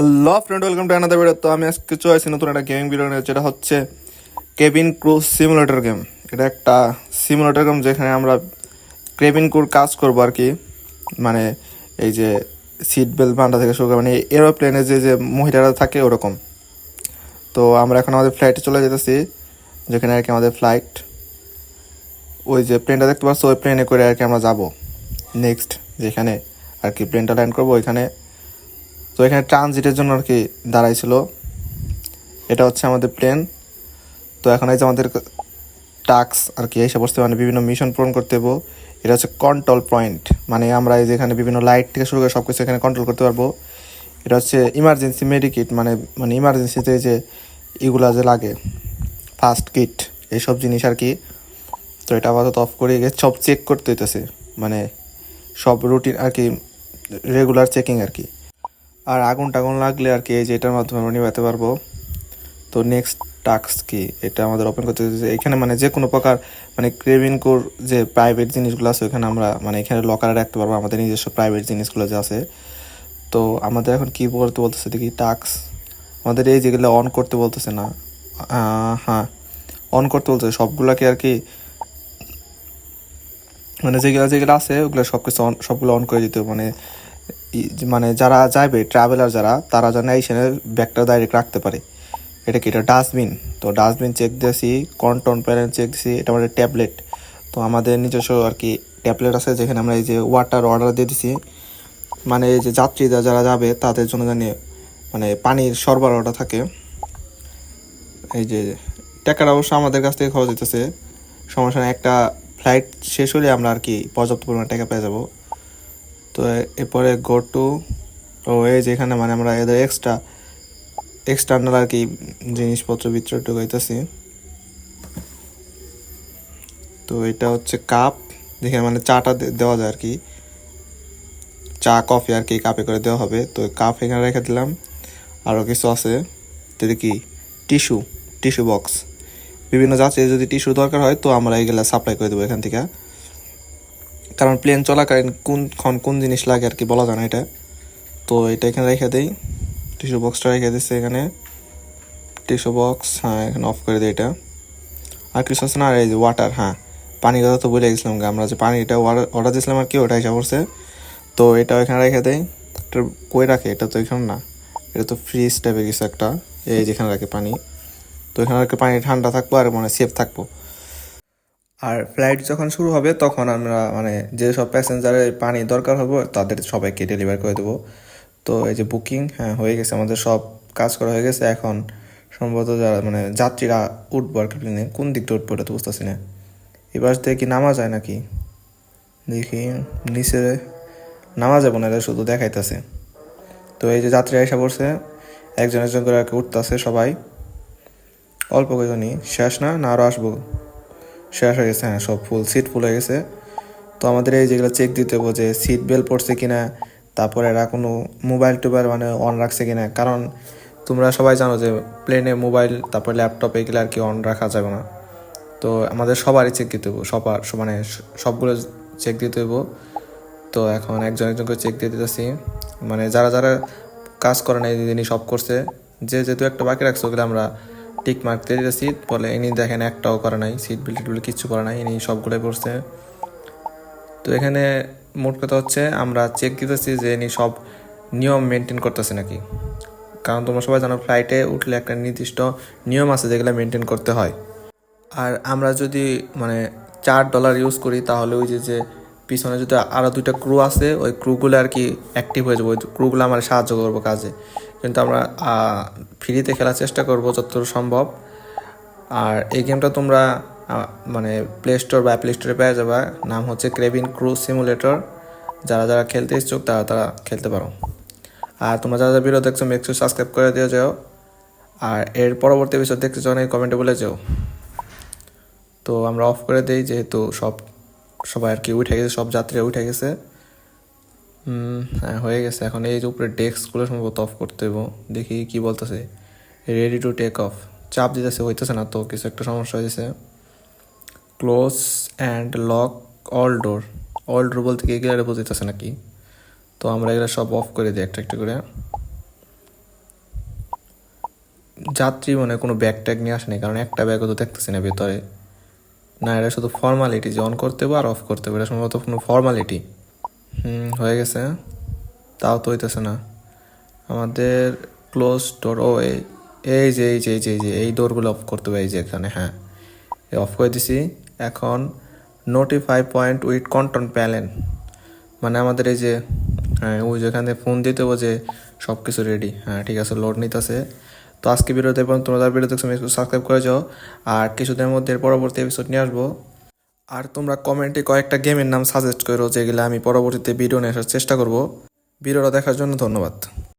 Hello friend welcome to another video তো আমি আজকে আসছি নতুন একটা গেমিং ভিডিও নিয়ে, যেটা হচ্ছে কেবিন ক্রু সিমুলেটর গেম এটা একটা সিমুলেটর গেম যেখানে আমরা কেবিন ক্রুর কাজ করব আর কি। মানে এই যে সিট বেল্ট বান্ধা থেকে শুরু করে মানে এরোপ্লেনে যে যে মহিলারা থাকে, ওরকম। তো আমরা এখন আমাদের ফ্লাইটে চলে যেতেছি, যেখানে আর কি আমাদের ফ্লাইট ওই যে প্লেনটা দেখতে পাচ্ছ, ওই প্লেনে করে আর কি আমরা যাব। নেক্সট যেখানে আর কি প্লেনটা ল্যান্ড করব, ওইখানে তো এখানে ট্রানজিটের জন্য আর কি দাঁড়াইছিল। এটা হচ্ছে আমাদের প্লেন। তো এখন এই যে আমাদের টাক্স আর কি এসে বসতে মানে বিভিন্ন মিশন পূরণ করতে হব এটা হচ্ছে কন্ট্রোল পয়েন্ট মানে আমরা এই যে এখানে বিভিন্ন লাইট থেকে শুরু করে সব কিছু এখানে কন্ট্রোল করতে পারব। এটা হচ্ছে ইমার্জেন্সি মেডিকিট মানে মানে ইমার্জেন্সিতে যে এগুলা যে লাগে ফার্স্ট কিট, এইসব জিনিস আর কি। তো এটা আপাতত অফ করে সব চেক করতে হইতেছে মানে সব রুটিন আর কি, রেগুলার চেকিং আর কি। আর আগুন টাগুন লাগলে আর কি এই যে এটার মাধ্যমে আমরা নিভাতে পারব। তো নেক্সট টাস্ক কি? এটা আমাদের ওপেন করতে এখানে মানে যে কোনো প্রকার মানে কোর যে প্রাইভেট জিনিসগুলো আছে, ওখানে আমরা মানে এখানে লকারে রাখতে পারব, আমাদের নিজস্ব প্রাইভেট জিনিসগুলো যে আছে। তো আমাদের এখন কি করতে বলতেছে দেখি টাস্ক আমাদের এই যেগুলো অন করতে বলতেছে না হ্যাঁ অন করতে বলতেছে, সবগুলোকে আর কি মানে যেগুলো যেগুলো আছে, ওগুলো সব কিছু অন সবগুলো অন করে দিতে মানে মানে যারা যাবে ট্রাভেলার যারা, তারা যেন এইখানে ব্যাগটা ডাইরেক্ট রাখতে পারে। এটা কি? এটা ডাস্টবিন তো ডাস্টবিন চেক দিয়েছি কন্টন প্যারেন্ট চেক দিয়েছি, এটা আমাদের ট্যাবলেট তো আমাদের নিজস্ব আর কি ট্যাবলেট আছে, যেখানে আমরা এই যে ওয়াটার অর্ডার দিয়ে দিছি। মানে এই যে যাত্রীরা যারা যাবে, তাদের জন্য জানি মানে পানির সরবরাহটা থাকে। এই যে টাকাটা অবশ্য আমাদের কাছ থেকে খরচ দিতেছে সমস্যা একটা ফ্লাইট শেষ হলে আমরা আর কি পর্যাপ্ত পরিমাণ টাকা পেয়ে যাব। তো এরপরে গো টু ও এই যে এখানে মানে আমরা এদের এক্সট্রা এক্সটার্নাল আর কি জিনিসপত্র ভিতরে ঢুকাইতেছি তো এটা হচ্ছে কাপ যেখানে মানে চাটা দেওয়া যায় আর কি। চা কফি আর কি কাপে করে দেওয়া হবে। তো কাপ এখানে রেখে দিলাম। আরও কিছু আছে। এটা কি? টিস্যু টিস্যু বক্স বিভিন্ন যাত্রীর যদি টিস্যু দরকার হয়, তো আমরা এগুলা সাপ্লাই করে দেবো এখান থেকে। কারণ প্লেন চলাকালীন কোনক্ষণ কোন জিনিস লাগে আর কি বলা যায় না এটা। তো এটা এখানে রেখে দেই। টিস্যু বক্সটা রেখে দিচ্ছে এখানে। টিস্যু বক্স হ্যাঁ এখানে অফ করে দিই এটা। আর কিছু আছে না, আর এই যে ওয়াটার হ্যাঁ। পানির কথা তো বলে গেছিলাম। আমরা যে পানিটা অর্ডার দিয়েছিলাম আর কি, ওটা হিসাব করছে তো এটা এখানে রেখে দেয় এটা কই রাখে? এটা তো এখানে না। এটা তো ফ্রিজ টাইপের কিছু একটা। এই যেখানে রাখে পানি। তো এখানে কি পানি ঠান্ডা থাকব আর মানে সেফ থাকব। আর ফ্লাইট যখন শুরু হবে, তখন আমরা মানে যেসব প্যাসেঞ্জারের পানি দরকার হবে, তাদের সবাইকে ডেলিভার করে দেবো। তো এই যে বুকিং হ্যাঁ হয়ে গেছে, আমাদের সব কাজ করা হয়ে গেছে। এখন সম্ভবত যারা মানে যাত্রীরা উঠবো আর কি কোন দিকটা উঠবো এটা তো বুঝতেছি না। এবার থেকে কি নামা যায় নাকি? দেখি, নিচে নামা যাব না, এটা শুধু দেখাইতেছে। তো এই যে যাত্রীরা এসে পড়ছে, একজন একজন করে আর কি উঠতেছে সবাই। অল্প কয়জনই, শেষ না? না আরও আসব। শেষ হয়ে গেছে হ্যাঁ সব ফুল সিট ফুল হয়ে গেছে। তো আমাদের এই যেগুলো চেক দিতে হবে যে সিট বেল্ট পড়ছে কিনা, তারপরে এরা কোনো মোবাইল টোবাইল মানে অন রাখছে কিনা। কারণ তোমরা সবাই জানো যে প্লেনে মোবাইল তারপর ল্যাপটপ এগুলো আর কি অন রাখা যাবে না। তো আমাদের সবারই চেক দিতে হব, সবার মানে সবগুলো চেক দিতে হব। তো এখন একজন একজনকে চেক দিয়ে দিতেছি। মানে যারা যারা কাজ করে না, এই জিনিস সব করছে, যে যেহেতু একটা বাকি রাখছে, ওগুলো আমরা টিক মার্ক দিতেছি বলে। ইনি দেখেন একটাও করে নাই সিট বেল্ট টিট কিচ্ছু করে নাই, ইনি সবগুলোই পড়ছে। তো এখানে মোট কথা হচ্ছে, আমরা চেক দিতেছি যে ইনি সব নিয়ম মেনটেন করতেছে নাকি। কারণ তোমরা সবাই জানো ফ্লাইটে উঠলে একটা নির্দিষ্ট নিয়ম আছে যেগুলো মেনটেন করতে হয়। আর আমরা যদি মানে চার ডলার ইউজ করি, তাহলে ওই যে যে পিছনে যদি আরও দুইটা ক্রু আছে, ওই ক্রুগুলো আর কি অ্যাক্টিভ হয়ে যাবে। ওই ক্রুগুলো আমার সাহায্য করব কাজে। কিন্তু আমরা ফ্রিতে খেলার চেষ্টা করব যতদূর সম্ভব। আর এই গেমটা তোমরা মানে প্লে স্টোর বা অ্যাপল স্টোরে পেয়ে যাবে। নাম হচ্ছে ক্রেভিন ক্রু সিমুলেটর যারা যারা খেলতে ইচ্ছুক, তারা তারা খেলতে পারো। আর তোমরা যারা যারা ভিডিও দেখছ মেক্সু সাবস্ক্রাইব করে দিয়ে যাও। আর এর পরবর্তী বিষয় দেখতে চাও কমেন্টে বলে যাও। তো আমরা অফ করে দিই, যেহেতু সব, সবাই আর কি উঠে গেছে, সব যাত্রীরা উঠে গেছে। হ্যাঁ হয়ে গেছে। এখন এই যে উপরে ডেস্কগুলো সম্ভবত অফ করতে হইব। দেখি কি বলতেছে। রেডি টু টেক অফ চাপ দিতেছে, হইতেছে না তো, কিছু একটা সমস্যা হয়েছে close and lock all door all door বলতে কি এগুলো বোঝাইতেছে নাকি? তো আমরা এগুলো সব অফ করে দিই একটা একটা করে। যাত্রী মনে কোনো ব্যাগ ট্যাগ নিয়ে আসেনি, কারণ একটা ব্যাগও তো দেখতেছি না ভেতরে। না, এটা শুধু ফর্মালিটি যে অন করতে হবে আর অফ করতে হবে এটা সম্ভবত কোনো ফর্মালিটি হুম, হয়ে গেছে। তাও তো হইতেছে না। আমাদের ক্লোজ ডোর ও, এই যে এই যে এই যে এই যে, এই ডোরগুলো অফ করতে হবে, এই যে এখানে হ্যাঁ। অফ করে দিছি। এখন নোটিফাই পয়েন্ট উইথ কন্ট্রোল প্যালেন মানে আমাদের এই যে হ্যাঁ ওই যেখানে ফোন দিতে হবে যে সব কিছু রেডি হ্যাঁ ঠিক আছে লোড নিতেছে। তো আজকে ভিডিওতে এবং তোমরা ভিডিও সাবস্ক্রাইব করে যাও। আর কিছুদিনের মধ্যে পরবর্তী এপিসোড নিয়ে আসব। আর তোমরা কমেন্টে কয়েকটা গেমের নাম সাজেস্ট করো, যেগুলো আমি পরবর্তীতে ভিডিও নিয়ে আসার চেষ্টা করব। ভিডিওটা দেখার জন্য ধন্যবাদ।